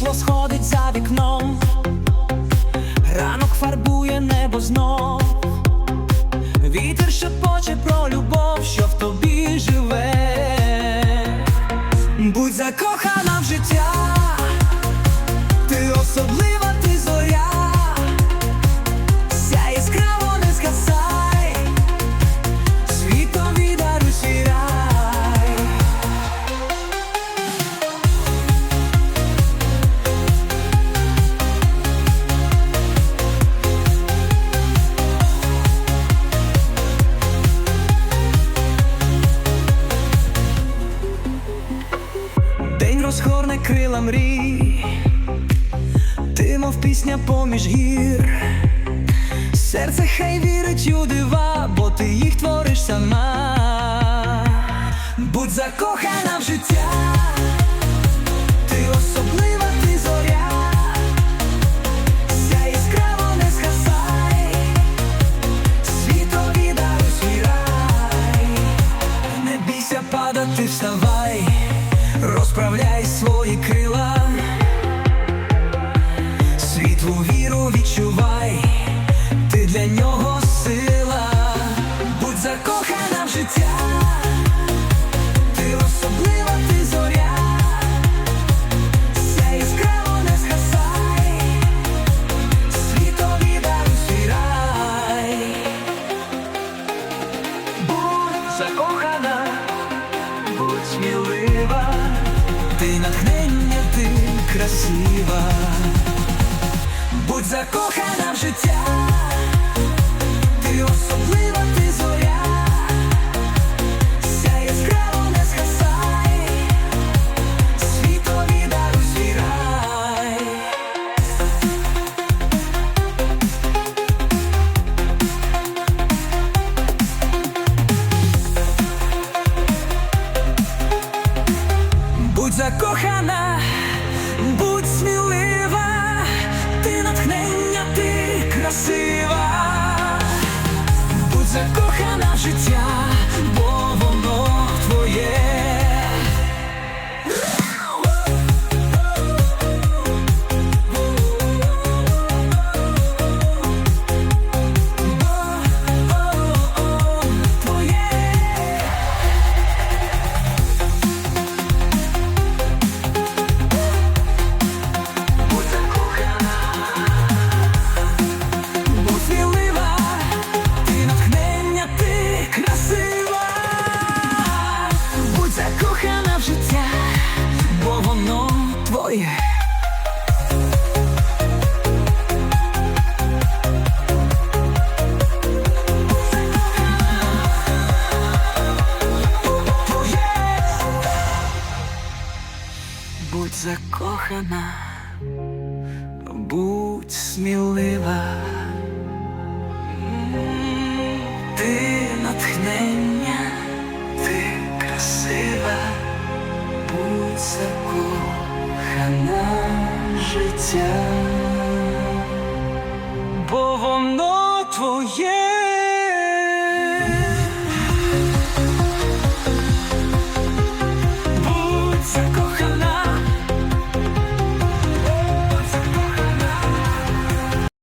за вікном, ранок фарбує небо знов, вітер шепоче про любов, що в тобі живе. Будь закохана в життя, крила мрій, ти мов пісня поміж гір, серце хай вірить у дива, бо ти їх твориш сама. Будь закохана в життя, ти особлива, ти зоря, Сяй яскраво не згасай, світові даруй свій. Не бійся падати, вставай, свої крила, світлу віру відчувай, ти для нього сила, ти натхнення, ти красива, будь закохана в життя, ти особлива, Будь закохана, будь Будь закохана, будь смілива, ти натхнення, ти красива, будь закохана життя, бо воно твоє.